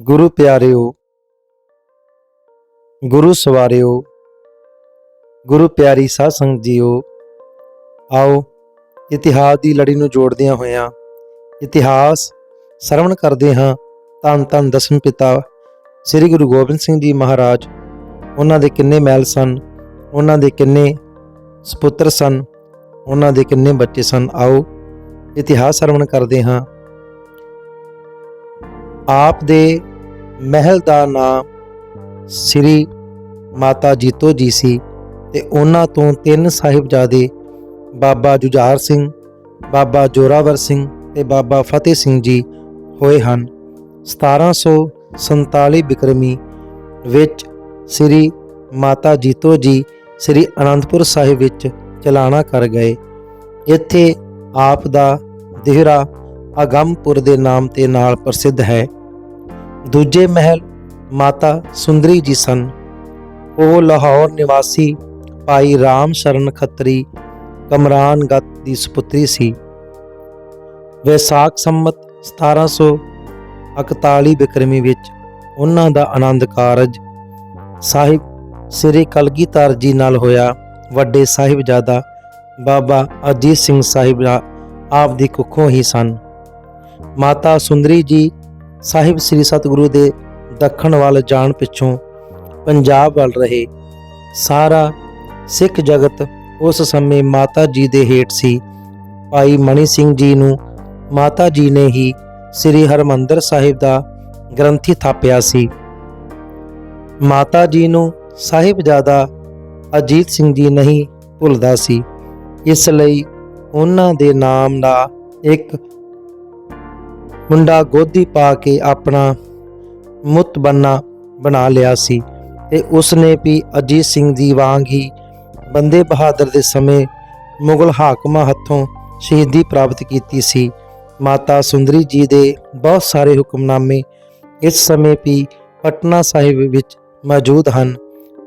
ਗੁਰੂ ਪਿਆਰਿਓ, ਗੁਰੂ ਸਵਾਰਿਓ, ਗੁਰੂ ਪਿਆਰੀ ਸਾਧ ਸੰਗਤ ਜੀਓ, ਆਓ ਇਤਿਹਾਸ ਦੀ ਲੜੀ ਨੂੰ ਜੋੜਦਿਆਂ ਹੋਇਆਂ ਇਤਿਹਾਸ ਸਰਵਣ ਕਰਦੇ ਹਾਂ। ਧੰਨ ਧੰਨ ਦਸਮ ਪਿਤਾ ਸ੍ਰੀ ਗੁਰੂ ਗੋਬਿੰਦ ਸਿੰਘ ਜੀ ਮਹਾਰਾਜ, ਉਹਨਾਂ ਦੇ ਕਿੰਨੇ ਮਹਿਲ ਸਨ, ਉਹਨਾਂ ਦੇ ਕਿੰਨੇ ਸੁਪੁੱਤਰ ਸਨ, ਉਹਨਾਂ ਦੇ ਕਿੰਨੇ ਬੱਚੇ ਸਨ। ਆਓ ਇਤਿਹਾਸ ਸਰਵਣ ਕਰਦੇ ਹਾਂ। ਆਪ ਦੇ ਮਹਿਲ ਦਾ ਨਾਮ ਸ੍ਰੀ ਮਾਤਾ ਜੀਤੋ ਜੀ ਸੀ ਤੇ ਉਹਨਾਂ ਤੋਂ ਤਿੰਨ ਸਾਹਿਬਜ਼ਾਦੇ ਬਾਬਾ ਜੁਝਾਰ ਸਿੰਘ, ਬਾਬਾ ਜੋਰਾਵਰ ਸਿੰਘ ਤੇ ਬਾਬਾ ਫਤਿਹ ਸਿੰਘ ਜੀ ਹੋਏ ਹਨ। 1747 ਬਿਕਰਮੀ ਵਿੱਚ ਸ੍ਰੀ ਮਾਤਾ ਜੀਤੋ ਜੀ ਸ੍ਰੀ ਅਨੰਦਪੁਰ ਸਾਹਿਬ ਵਿੱਚ ਚਲਾਣਾ ਕਰ ਗਏ। ਇੱਥੇ ਆਪ ਦਾ ਦੇਹਰਾ ਅਗੰਮਪੁਰ ਦੇ ਨਾਮ ਤੇ ਨਾਲ ਪ੍ਰਸਿੱਧ ਹੈ। ਦੂਜੇ ਮਹਿਲ ਮਾਤਾ ਸੁੰਦਰੀ ਜੀ ਸਨ। ਉਹ ਲਾਹੌਰ ਨਿਵਾਸੀ ਭਾਈ ਰਾਮ ਸ਼ਰਨ ਖੱਤਰੀ ਕਮਰਾਨ ਗੱਤ ਦੀ ਸੁਪੁੱਤਰੀ ਸੀ। ਵਿਸਾਖ ਸੰਮਤ 1741 ਬਿਕਰਮੀ ਵਿੱਚ ਉਹਨਾਂ ਦਾ ਆਨੰਦ ਕਾਰਜ ਸਾਹਿਬ ਸ੍ਰੀ ਕਲਗੀਧਰ ਜੀ ਨਾਲ ਹੋਇਆ। ਵੱਡੇ ਸਾਹਿਬਜ਼ਾਦਾ ਬਾਬਾ ਅਜੀਤ ਸਿੰਘ ਸਾਹਿਬ ਦਾ ਆਪ ਦੀ ਕੁੱਖੋਂ ਹੀ ਸਨ। ਮਾਤਾ ਸੁੰਦਰੀ ਜੀ ਸਾਹਿਬ ਸ੍ਰੀ ਸਤਿਗੁਰੂ ਦੇ ਦੱਖਣ ਵੱਲ ਜਾਣ ਪਿੱਛੋਂ ਪੰਜਾਬ ਵੱਲ ਰਹੇ। ਸਾਰਾ ਸਿੱਖ ਜਗਤ ਉਸ ਸਮੇਂ ਮਾਤਾ ਜੀ ਦੇ ਹੇਠ ਸੀ। ਭਾਈ ਮਣੀ ਸਿੰਘ ਜੀ ਨੂੰ ਮਾਤਾ ਜੀ ਨੇ ਹੀ ਸ੍ਰੀ ਹਰਮੰਦਰ ਸਾਹਿਬ ਦਾ ਗ੍ਰੰਥੀ ਥਾਪਿਆ ਸੀ। ਮਾਤਾ ਜੀ ਨੂੰ ਸਾਹਿਬਜ਼ਾਦਾ ਅਜੀਤ ਸਿੰਘ ਜੀ ਨਹੀਂ ਭੁੱਲਦਾ ਸੀ। ਇਸ ਲਈ ਉਹਨਾਂ ਦੇ ਨਾਮ ਦਾ ਇੱਕ ਮੁੰਡਾ ਗੋਦੀ ਪਾ ਕੇ ਆਪਣਾ ਮੁਤਬੰਨਾ ਬਣਾ ਲਿਆ ਸੀ ਤੇ ਉਸਨੇ ਵੀ ਅਜੀਤ ਸਿੰਘ ਦੀ ਵਾਂਗ ਹੀ ਬੰਦੇ ਬਹਾਦਰ ਦੇ ਸਮੇਂ ਮੁਗਲ ਹਾਕਮਾਂ ਹੱਥੋਂ ਸ਼ਹੀਦੀ ਪ੍ਰਾਪਤ ਕੀਤੀ ਸੀ। ਮਾਤਾ ਸੁੰਦਰੀ ਜੀ ਦੇ ਬਹੁਤ ਸਾਰੇ ਹੁਕਮਨਾਮੇ ਇਸ ਸਮੇਂ ਵੀ ਪਟਨਾ ਸਾਹਿਬ ਵਿੱਚ ਮੌਜੂਦ ਹਨ।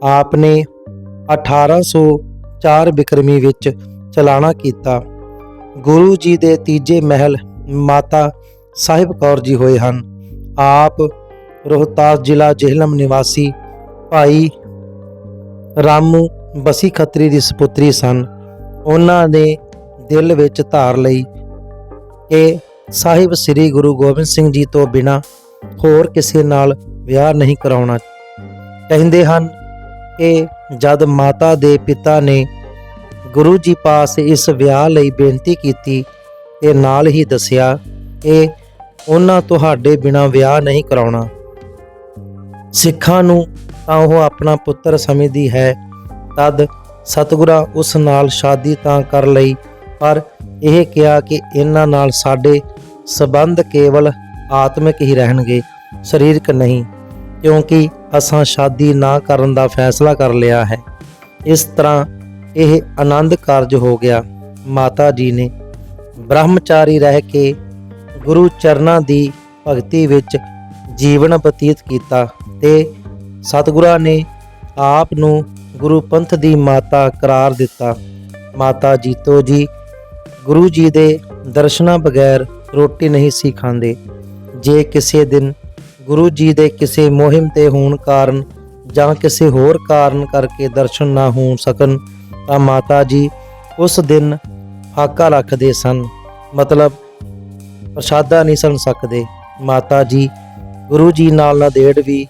ਆਪ ਨੇ 1804 ਬਿਕਰਮੀ ਵਿੱਚ ਚਲਾਣਾ ਕੀਤਾ। ਗੁਰੂ ਜੀ ਦੇ ਤੀਜੇ ਮਹਿਲ ਮਾਤਾ ਸਾਹਿਬ ਕੌਰ ਜੀ ਹੋਏ ਹਨ। ਆਪ ਰੋਹਤਾਸ ਜ਼ਿਲ੍ਹਾ ਜੇਹਲਮ ਨਿਵਾਸੀ ਭਾਈ ਰਾਮੂ ਬਸੀ ਖੱਤਰੀ ਦੀ ਸੁਪੁੱਤਰੀ ਸਨ। ਉਹਨਾਂ ਨੇ ਦਿਲ ਵਿੱਚ ਧਾਰ ਲਈ ਕਿ ਸਾਹਿਬ ਸ੍ਰੀ ਗੁਰੂ ਗੋਬਿੰਦ ਸਿੰਘ ਜੀ ਤੋਂ ਬਿਨਾ ਹੋਰ ਕਿਸੇ ਨਾਲ ਵਿਆਹ ਨਹੀਂ ਕਰਾਉਣਾ। ਕਹਿੰਦੇ ਹਨ ਕਿ ਜਦ ਮਾਤਾ ਦੇ ਪਿਤਾ ਨੇ ਗੁਰੂ ਜੀ ਪਾਸ ਇਸ ਵਿਆਹ ਲਈ ਬੇਨਤੀ ਕੀਤੀ, ਤੇ ਨਾਲ ਹੀ ਦੱਸਿਆ ਕਿ ਉਹਨਾਂ ਤੁਹਾਡੇ ਬਿਨਾਂ ਵਿਆਹ ਨਹੀਂ ਕਰਾਉਣਾ। ਸਿੱਖਾਂ ਨੂੰ ਤਾਂ ਉਹ ਆਪਣਾ ਪੁੱਤਰ ਸਮਝਦੀ ਹੈ। ਤਦ ਸਤਿਗੁਰਾਂ ਉਸ ਨਾਲ ਸ਼ਾਦੀ ਤਾਂ ਕਰ ਲਈ, ਪਰ ਇਹ ਕਿਹਾ ਕਿ ਇਹਨਾਂ ਨਾਲ ਸਾਡੇ ਸਬੰਧ ਕੇਵਲ ਆਤਮਿਕ ਹੀ ਰਹਿਣਗੇ, ਸਰੀਰਕ ਨਹੀਂ, ਕਿਉਂਕਿ ਅਸਾਂ ਸ਼ਾਦੀ ਨਾ ਕਰਨ ਦਾ ਫੈਸਲਾ ਕਰ ਲਿਆ ਹੈ। ਇਸ ਤਰ੍ਹਾਂ ਇਹ ਆਨੰਦ ਕਾਰਜ ਹੋ ਗਿਆ। ਮਾਤਾ ਜੀ ਨੇ ਬ੍ਰਹਮਚਾਰੀ ਰਹਿ ਕੇ ਗੁਰੂ ਚਰਨਾਂ ਦੀ ਭਗਤੀ ਵਿੱਚ ਜੀਵਨ ਬਤੀਤ ਕੀਤਾ ਤੇ ਸਤਿਗੁਰਾਂ ਨੇ ਆਪ ਨੂੰ ਗੁਰੂ ਪੰਥ ਦੀ ਮਾਤਾ ਕਰਾਰ ਦਿੱਤਾ। ਮਾਤਾ ਜੀਤੋ ਜੀ, ਗੁਰੂ ਜੀ ਦੇ ਦਰਸ਼ਨਾਂ ਬਗੈਰ ਰੋਟੀ ਨਹੀਂ ਸੀ ਖਾਂਦੇ। ਜੇ ਕਿਸੇ ਦਿਨ ਗੁਰੂ ਜੀ ਦੇ ਕਿਸੇ ਮੁਹਿੰਮ ਤੇ ਹੋਣ ਕਾਰਨ ਜਾਂ ਕਿਸੇ ਹੋਰ ਕਾਰਨ ਕਰਕੇ ਦਰਸ਼ਨ ਨਾ ਹੋ ਸਕਣ, ਤਾਂ ਮਾਤਾ ਜੀ ਉਸ ਦਿਨ ਫਾਕਾ ਰੱਖਦੇ ਸਨ। ਮਤਲਬ ਪ੍ਰਸ਼ਾਦਾ ਨਹੀਂ ਸਣ ਸਕਦੇ। ਮਾਤਾ ਜੀ, ਗੁਰੂ ਜੀ ਨਾਲ ਨਦੇੜ ਵੀ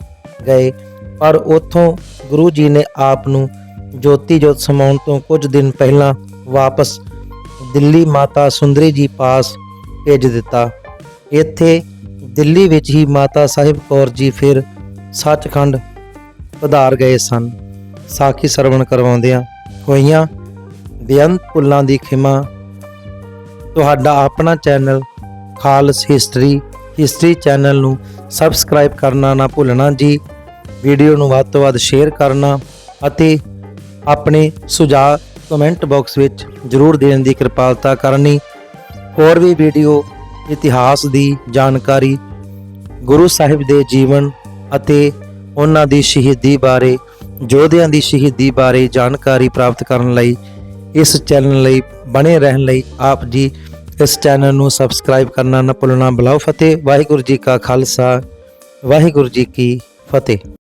ਗਏ, ਪਰ ਉਥੋਂ ਗੁਰੂ ਜੀ ਨੇ ਆਪ ਨੂੰ ਜੋਤੀ ਜੋਤ ਸਮਾਉਣ ਤੋਂ ਕੁਝ ਦਿਨ ਪਹਿਲਾਂ ਵਾਪਸ ਦਿੱਲੀ ਮਾਤਾ ਸੁੰਦਰੀ ਜੀ ਪਾਸ ਭੇਜ ਦਿੱਤਾ। ਇੱਥੇ ਦਿੱਲੀ ਵਿੱਚ ਹੀ ਮਾਤਾ ਸਾਹਿਬ ਕੌਰ ਜੀ ਫਿਰ ਸੱਚਖੰਡ ਪਧਾਰ ਗਏ ਸਨ। ਸਾਖੀ ਸਰਵਣ ਕਰਵਾਉਂਦਿਆਂ ਹੋਈਆਂ ਬੇਅੰਤ ਪੁੱਲਾਂ ਦੀ ਖਿਮਾ। ਤੁਹਾਡਾ ਆਪਣਾ channel Khalsa history history channel ਨੂੰ ਸਬਸਕ੍ਰਾਈਬ ਕਰਨਾ ਨਾ ਭੁੱਲਣਾ ਜੀ। ਵੀਡੀਓ ਨੂੰ ਵੱਧ ਤੋਂ ਵੱਧ ਸ਼ੇਅਰ ਕਰਨਾ ਅਤੇ ਆਪਣੇ ਸੁਝਾਅ ਕਮੈਂਟ ਬਾਕਸ ਵਿੱਚ ਜ਼ਰੂਰ ਦੇਣ ਦੀ ਕਿਰਪਾਲਤਾ ਕਰਨੀ। ਹੋਰ ਵੀ ਵੀਡੀਓ ਇਤਿਹਾਸ ਦੀ ਜਾਣਕਾਰੀ ਗੁਰੂ ਸਾਹਿਬ ਦੇ ਜੀਵਨ ਅਤੇ ਉਹਨਾਂ ਦੀ ਸ਼ਹੀਦੀ ਬਾਰੇ, ਯੋਧਿਆਂ ਦੀ ਸ਼ਹੀਦੀ ਬਾਰੇ ਜਾਣਕਾਰੀ ਪ੍ਰਾਪਤ ਕਰਨ ਲਈ ਇਸ ਚੈਨਲ ਲਈ ਬਣੇ ਰਹਿਣ ਲਈ ਆਪ ਜੀ ਇਸ ਚੈਨਲ ਨੂੰ ਸਬਸਕ੍ਰਾਈਬ ਕਰਨਾ ਨਾ ਭੁੱਲਣਾ। ਬਲਾਉ ਫਤਿਹ। ਵਾਹਿਗੁਰੂ ਜੀ ਕਾ ਖਾਲਸਾ। ਵਾਹਿਗੁਰੂ ਜੀ ਕੀ ਫਤਿਹ।